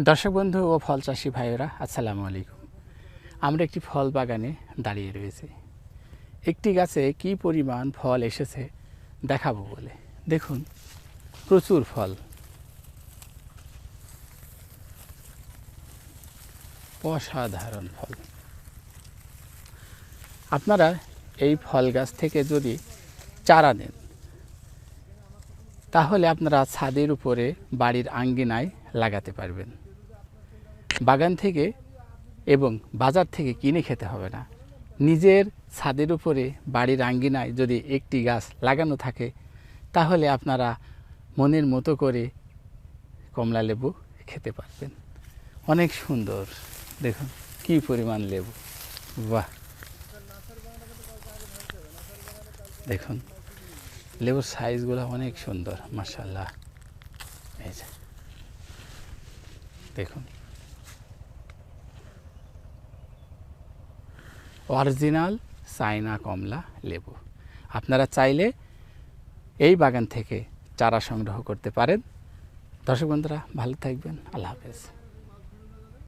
দর্শক বন্ধু ও ফল চাষি ভাইয়েরা, আসসালামু আলাইকুম। আমরা একটি ফল বাগানে দাঁড়িয়ে রয়েছি। একটি গাছে কি পরিমাণ ফল এসেছে দেখাবো বলে। দেখুন, প্রচুর ফল। অসাধারণ ফল। আপনারা এই ফল গাছ থেকে যদি চারা নেন, তাহলে আপনারা ছাদের উপরে বাড়ির আঙ্গিনায় লাগাতে পারবেন। বাগান থেকে এবং বাজার থেকে কিনে খেতে হবে না। নিজের ছাদের উপরে বাড়ির আঙ্গিনায় যদি একটি গাছ লাগানো থাকে, তাহলে আপনারা মনের মতো করে কমলা লেবু খেতে পারবেন। অনেক সুন্দর। দেখুন, কি পরিমাণ লেবু। বাহ! দেখুন, লেবুর সাইজগুলো অনেক সুন্দর মার্শাল্লাহ এই যে, দেখুন। অরিজিনাল চাইনা কমলা লেবু। আপনারা চাইলে এই বাগান থেকে চারা সংগ্রহ করতে পারেন। দর্শক বন্ধুরা, ভালো থাকবেন। আল্লাহ হাফেজ।